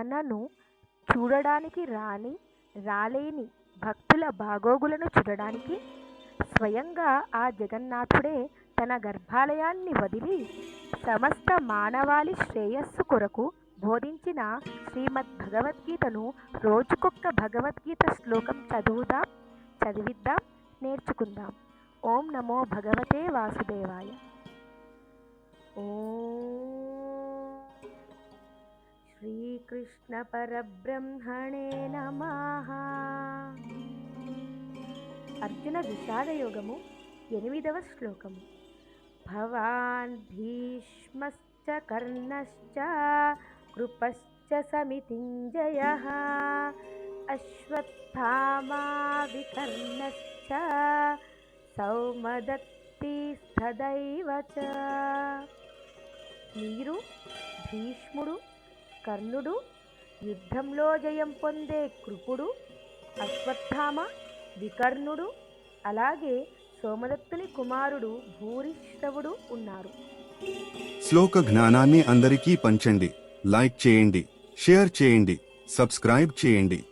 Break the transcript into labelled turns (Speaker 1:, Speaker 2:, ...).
Speaker 1: తనను చూడడానికి రాని రాలేని భక్తుల బాగోగులను చూడడానికి స్వయంగా ఆ జగన్నాథుడే తన గర్భాలయాన్ని వదిలి సమస్త మానవాళి శ్రేయస్సు కొరకు బోధించిన శ్రీమద్ భగవద్గీతను రోజుకొక్క భగవద్గీత శ్లోకం చదువుదాం చదివిద్దాం నేర్చుకుందాం. ఓం నమో భగవతే వాసుదేవాయ. ఓం శ్రీకృష్ణపరబ్రహ్మణే నమ. అర్జున విషాదయోగము ఎనిమిదవ శ్లోకము. భవాన్ భీష్మశ్చ కర్ణశ్చ కృపశ్చ సమితింజయ. అశ్వత్థామా వికర్ణశ్చ సౌమదత్తి స్థదైవ మీరు భీష్ముడు కర్ణుడు యుద్ధంలో జయం పొందే కృపుడు అశ్వత్థామ వికర్ణుడు అలాగే సోమదత్తుని కుమారుడు భూరిశ్రవుడు ఉన్నారు.
Speaker 2: శ్లోక జ్ఞానాన్ని అందరికీ పంచండి. లైక్ చేయండి షేర్ చేయండి సబ్స్క్రైబ్ చేయండి.